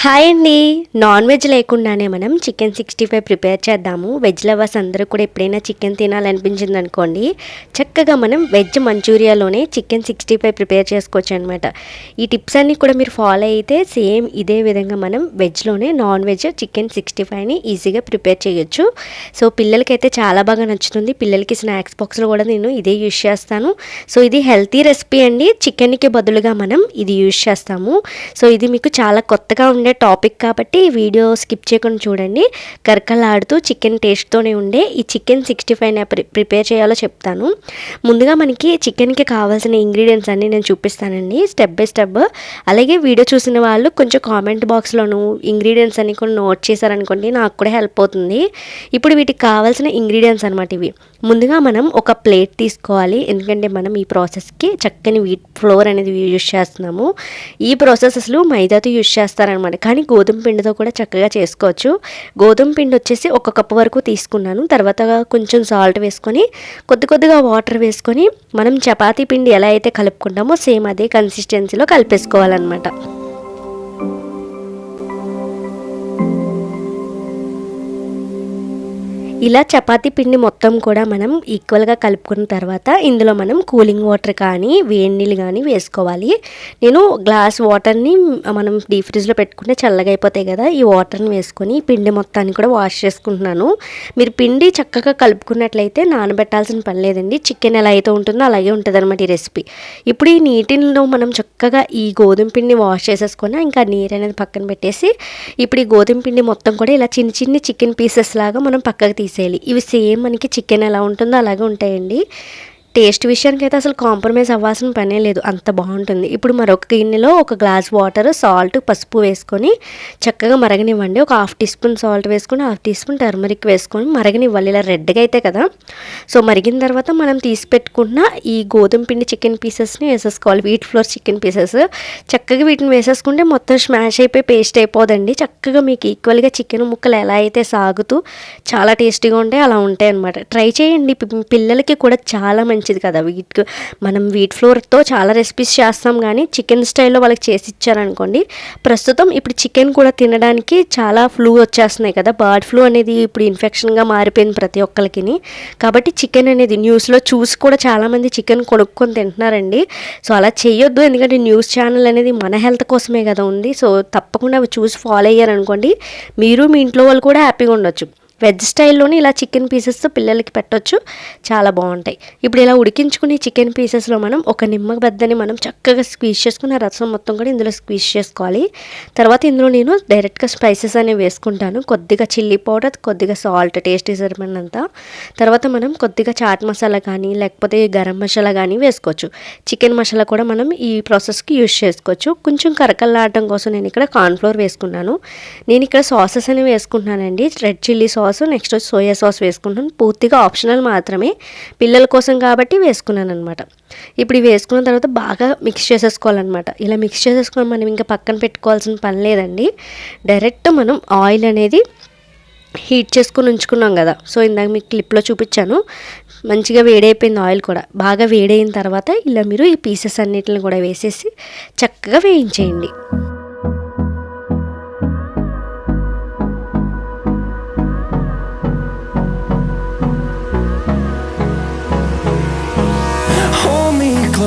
Hi అండి. Non veg లేకుండానే మనం చికెన్ సిక్స్టీ ఫైవ్ ప్రిపేర్ చేద్దాము. వెజ్ లవర్స్ అందరూ కూడా ఎప్పుడైనా చికెన్ తినాలనిపించింది అనుకోండి. చక్కగా మనం వెజ్ మంచూరియాలోనే చికెన్ సిక్స్టీ ఫైవ్ ప్రిపేర్ చేసుకోవచ్చు అనమాట ఈ టిప్స్ అన్నీ కూడా మీరు ఫాలో అయితే సేమ్ ఇదే విధంగా మనం వెజ్లోనే నాన్ వెజ్ చికెన్ సిక్స్టీ ఫైవ్ని ఈజీగా ప్రిపేర్ చేయొచ్చు. సో పిల్లలకైతే చాలా బాగా నచ్చుతుంది. పిల్లలకి స్నాక్స్ బాక్స్లో కూడా నేను ఇదే యూజ్ చేస్తాను. సో ఇది హెల్తీ రెసిపీ అండి. చికెన్కి బదులుగా మనం ఇది యూజ్ చేస్తాము. సో ఇది మీకు చాలా కొత్తగా ఉండే టాపిక్ కాబట్టి ఈ వీడియో స్కిప్ చేయకుండా చూడండి. కరకలాడుతూ చికెన్ టేస్ట్తోనే ఉండే ఈ చికెన్ సిక్స్టీ ఫైవ్ ప్రిపేర్ చేయాలో చెప్తాను. ముందుగా మనకి చికెన్కి కావాల్సిన ఇంగ్రీడియంట్స్ అన్నీ నేను చూపిస్తానండి. స్టెప్ బై స్టెప్ అలాగే వీడియో చూసిన వాళ్ళు కొంచెం కామెంట్ బాక్స్లోను ఇంగ్రీడియంట్స్ అన్ని కొన్ని నోట్ చేశారనుకోండి నాకు కూడా హెల్ప్ అవుతుంది. ఇప్పుడు వీటికి కావాల్సిన ఇంగ్రీడియంట్స్ అనమాట ఇవి. ముందుగా మనం ఒక ప్లేట్ తీసుకోవాలి. ఎందుకంటే మనం ఈ ప్రాసెస్కి చక్కని వీట్ ఫ్లోర్ అనేది యూజ్ చేస్తున్నాము. ఈ ప్రాసెస్ అసలు మైదాతో యూజ్ చేస్తారనమాట కానీ గోధుమ పిండితో కూడా చక్కగా చేసుకోవచ్చు. గోధుమ పిండి వచ్చేసి ఒక కప్పు వరకు తీసుకున్నాను. తర్వాత కొంచెం సాల్ట్ వేసుకొని కొద్ది కొద్దిగా వాటర్ వేసుకొని మనం చపాతీ పిండి ఎలా అయితే కలుపుకుంటామో సేమ్ అదే కన్సిస్టెన్సీలో కలిపేసుకోవాలన్నమాట. ఇలా చపాతీ పిండి మొత్తం కూడా మనం ఈక్వల్గా కలుపుకున్న తర్వాత ఇందులో మనం కూలింగ్ వాటర్ కానీ వేడి నీళ్ళు కానీ వేసుకోవాలి. నేను గ్లాస్ వాటర్ని మనం డీప్ ఫ్రిడ్జ్లో పెట్టుకుంటే చల్లగా అయిపోతాయి కదా ఈ వాటర్ని వేసుకొని పిండి మొత్తాన్ని కూడా వాష్ చేసుకుంటున్నాను. మీరు పిండి చక్కగా కలుపుకున్నట్లయితే నానబెట్టాల్సిన పని లేదండి. చికెన్ ఎలా అయితే ఉంటుందో అలాగే ఉంటుంది అనమాట ఈ రెసిపీ ఇప్పుడు ఈ నీటిలో మనం చక్కగా ఈ గోధుమ పిండిని వాష్ చేసేసుకొని ఇంకా నీరు అనేది పక్కన పెట్టేసి ఇప్పుడు ఈ గోధుమ పిండి మొత్తం కూడా ఇలా చిన్న చిన్న చికెన్ పీసెస్ లాగా మనం పక్కకు తీసేయాలి. ఇవి సేమ్ మనకి చికెన్ ఎలా ఉంటుందో అలాగే ఉంటాయండి. టేస్ట్ విషయానికి అయితే అసలు కాంప్రమైజ్ అవ్వాల్సిన పనే లేదు. అంత బాగుంటుంది. ఇప్పుడు మరొక గిన్నెలో ఒక గ్లాస్ వాటర్ సాల్ట్ పసుపు వేసుకొని చక్కగా మరగనివ్వండి. ఒక హాఫ్ టీ స్పూన్ సాల్ట్ వేసుకొని హాఫ్ టీ స్పూన్ టర్మరిక్ వేసుకొని మరగనివ్వాలి. ఇలా రెడ్గా అయితే కదా. సో మరిగిన తర్వాత మనం తీసి పెట్టుకున్న ఈ గోధుమ పిండి చికెన్ పీసెస్ని వేసేసుకోవాలి. Wheat flour chicken pieces. చక్కగా వీటిని వేసేసుకుంటే మొత్తం స్మాష్ అయిపోయి పేస్ట్ అయిపోదండి. చక్కగా మీకు ఈక్వల్గా చికెన్ ముక్కలు ఎలా అయితే సాగుతూ చాలా టేస్టీగా ఉంటాయి అలా ఉంటాయి అనమాట ట్రై చేయండి. పిల్లలకి కూడా చాలా మంచి మంచిది కదా. వీట్ మనం వీట్ ఫ్లోర్తో చాలా రెసిపీస్ చేస్తాం కానీ చికెన్ స్టైల్లో వాళ్ళకి చేసి ఇచ్చారనుకోండి ప్రస్తుతం ఇప్పుడు చికెన్ కూడా తినడానికి చాలా ఫ్లూ వచ్చేస్తున్నాయి కదా. బర్డ్ ఫ్లూ అనేది ఇప్పుడు ఇన్ఫెక్షన్గా మారిపోయింది ప్రతి ఒక్కరికి కాబట్టి చికెన్ అనేది న్యూస్లో చూసి కూడా చాలామంది చికెన్ కొనుక్కొని తింటున్నారండి. సో అలా చేయొద్దు ఎందుకంటే న్యూస్ ఛానల్ అనేది మన హెల్త్ కోసమే కదా ఉంది. సో తప్పకుండా అవి చూసి ఫాలో అయ్యారనుకోండి మీరు మీ ఇంట్లో వాళ్ళు కూడా హ్యాపీగా ఉండొచ్చు. వెజ్ స్టైల్లోనే ఇలా చికెన్ పీసెస్తో పిల్లలకి పెట్టొచ్చు. చాలా బాగుంటాయి. ఇప్పుడు ఇలా ఉడికించుకునే చికెన్ పీసెస్లో మనం ఒక నిమ్మ బద్దని మనం చక్కగా స్క్వీజ్ చేసుకుని ఆ రసం మొత్తం కూడా ఇందులో స్క్వీజ్ చేసుకోవాలి. తర్వాత ఇందులో నేను డైరెక్ట్గా స్పైసెస్ అనేవి వేసుకుంటాను. కొద్దిగా చిల్లీ పౌడర్ కొద్దిగా సాల్ట్ టేస్ట్ సరిపడినంత. తర్వాత మనం కొద్దిగా చాట్ మసాలా కానీ లేకపోతే గరం మసాలా కానీ వేసుకోవచ్చు. చికెన్ మసాలా కూడా మనం ఈ ప్రాసెస్కి యూజ్ చేసుకోవచ్చు. కొంచెం కరకల్లాడటం కోసం నేను ఇక్కడ కార్న్ఫ్లోర్ వేసుకున్నాను. నేను ఇక్కడ సాసెస్ అనేవి వేసుకుంటున్నానండి. రెడ్ చిల్లీ సాస్ నెక్స్ట్ వచ్చి సోయా సాస్ వేసుకుంటాను. పూర్తిగా ఆప్షనల్ మాత్రమే. పిల్లల కోసం కాబట్టి వేసుకున్నాను అనమాట ఇప్పుడు ఇవి వేసుకున్న తర్వాత బాగా మిక్స్ చేసేసుకోవాలన్నమాట. ఇలా మిక్స్ చేసేసుకొని మనం ఇంకా పక్కన పెట్టుకోవాల్సిన పని లేదండి. డైరెక్ట్ మనం ఆయిల్ అనేది హీట్ చేసుకుని ఉంచుకున్నాం కదా. సో ఇందాక మీకు క్లిప్లో చూపించాను. మంచిగా వేడైపోయింది ఆయిల్ కూడా. బాగా వేడైన తర్వాత ఇలా మీరు ఈ పీసెస్ అన్నిటిని కూడా వేసేసి చక్కగా వేయించేయండి.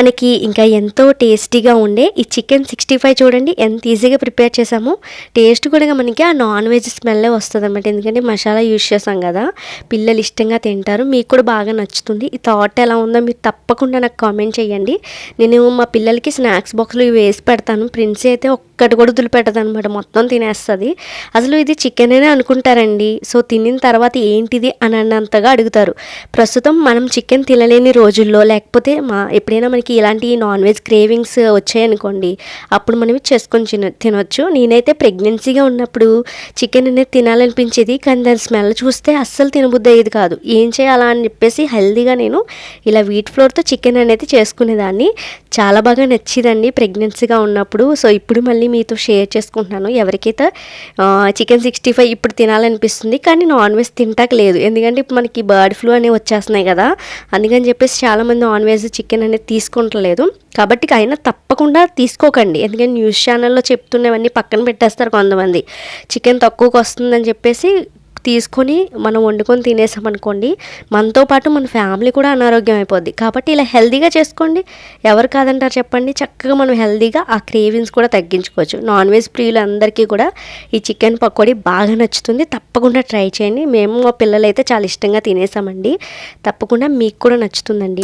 మనకి ఇంకా ఎంతో టేస్టీగా ఉండే ఈ చికెన్ సిక్స్టీ ఫైవ్ చూడండి ఎంత ఈజీగా ప్రిపేర్ చేసాము. టేస్ట్ కూడా మనకి ఆ నాన్ వెజ్ స్మెల్ వస్తుంది అనమాట ఎందుకంటే మసాలా యూజ్ చేసాం కదా పిల్లలు ఇష్టంగా తింటారు. మీకు కూడా బాగా నచ్చుతుంది. ఈ థాట్ ఎలా ఉందో మీరు తప్పకుండా నాకు కామెంట్ చేయండి. నేను మా పిల్లలకి స్నాక్స్ బాక్స్లో ఇవి వేసి పెడతాను. ప్రిన్స్ అయితే ఒక్క ఒక్కటి కూడా వదిలిపెట్టదు అనమాట మొత్తం తినేస్తుంది. అసలు ఇది చికెన్ అనే అనుకుంటారండి. సో తినిన తర్వాత ఏంటిది అని అన్నంతగా అడుగుతారు. ప్రస్తుతం మనం చికెన్ తినలేని రోజుల్లో లేకపోతే మా ఎప్పుడైనా మనకి ఇలాంటి నాన్ వెజ్ క్రేవింగ్స్ వచ్చాయనుకోండి అప్పుడు మనం చేసుకొని తిన తినొచ్చు. నేనైతే ప్రెగ్నెన్సీగా ఉన్నప్పుడు చికెన్ అనేది తినాలనిపించేది కానీ దాని స్మెల్ చూస్తే అస్సలు తినబుద్ధి అయ్యేది కాదు. ఏం చేయాలా అని చెప్పేసి హెల్దీగా నేను ఇలా వీట్ ఫ్లోర్తో చికెన్ అనేది చేసుకునేదాన్ని. చాలా బాగా నచ్చిందండి ప్రెగ్నెన్సీగా ఉన్నప్పుడు. సో ఇప్పుడు మళ్ళీ మీతో షేర్ చేసుకుంటున్నాను. ఎవరికైతే చికెన్ సిక్స్టీ ఫైవ్ ఇప్పుడు తినాలనిపిస్తుంది కానీ నాన్ వెజ్ తింటాక లేదు. ఎందుకంటే ఇప్పుడు మనకి బర్డ్ ఫ్లూ అనేవి వచ్చేస్తున్నాయి కదా. అందుకని చెప్పేసి చాలామంది నాన్ వెజ్ చికెన్ అనేది తీసుకుంటలేదు. కాబట్టి అయినా తప్పకుండా తీసుకోకండి. ఎందుకంటే న్యూస్ ఛానల్లో చెప్తున్నవన్నీ పక్కన పెట్టేస్తారు కొంతమంది. చికెన్ తక్కువకి వస్తుందని చెప్పేసి తీసుకొని మనం వండుకొని తినేసామనుకోండి మనతో పాటు మన ఫ్యామిలీ కూడా అనారోగ్యం అయిపోద్ది. కాబట్టి ఇలా హెల్దీగా చేసుకోండి. ఎవరు కాదంటారు చెప్పండి? చక్కగా మనం హెల్దీగా ఆ క్రేవింగ్స్ కూడా తగ్గించుకోవచ్చు. నాన్ వెజ్ ప్రియులందరికీ కూడా ఈ చికెన్ పకోడీ బాగా నచ్చుతుంది. తప్పకుండా ట్రై చేయండి. మేము మా పిల్లలైతే చాలా ఇష్టంగా తినేసామండి. తప్పకుండా మీకు కూడా నచ్చుతుందండి.